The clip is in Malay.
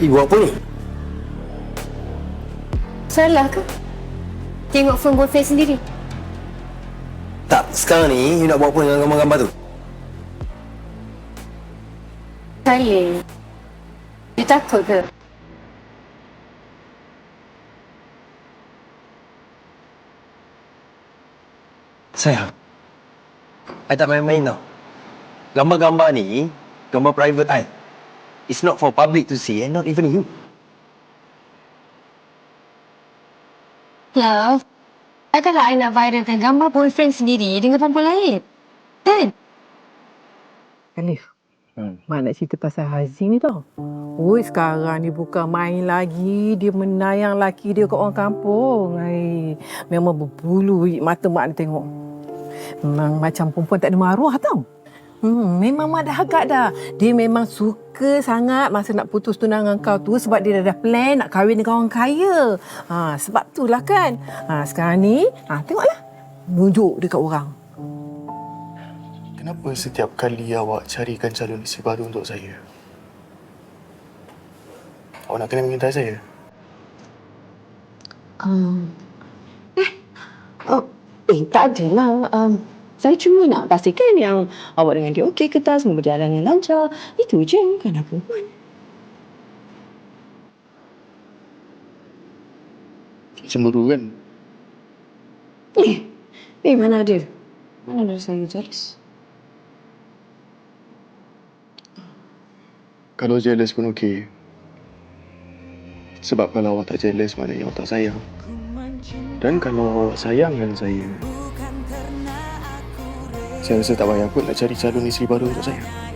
Ibu apa ni? Salah ke? Tengok phone boyfriend sendiri. Tak, sekarang ni you nak buat apa dengan gambar-gambar tu? Saya. You takut ke? Sayang. I tak main-main tau. Gambar-gambar ni, gambar private I. It's not for public to see and not even you. Love. Takkanlah I nak viralkan gambar boyfriend sendiri dengan perempuan lain. Kan? Alif, Hmm. Mak nak cerita pasal Hazim ni tau. Oi, sekarang ni bukan main lagi. Dia menayang laki dia kat orang kampung. Hai, memang berbulu mata mak ni tengok. Memang macam perempuan tak ada maruah tau. Hmm, memang mak dah agak dah. Dia memang suka sangat masa nak putus tunangan kau tu sebab dia dah, dah plan nak kahwin dengan orang kaya. Ha, sebab tu lah kan. Ha, sekarang ni, ha, tengoklah. Nunjuk dekat orang. Kenapa setiap kali awak carikan calon isteri baru untuk saya? Awak nak kena mengintai saya? Um, eh, oh, eh, tak adalah. Um, saya cuma nak pastikan yang awak dengan dia okey ke tak, semua berjalan dengan lancar. Itu je, bukan apa pun. Cemburu kan? Eh, eh, mana ada? Mana ada saya jealous? Kalau jealous pun okey. Sebab kalau awak tak jealous, maknanya awak tak sayang. Dan kalau awak sayang dengan saya, saya rasa tak payah pun nak cari calon isteri baru untuk saya.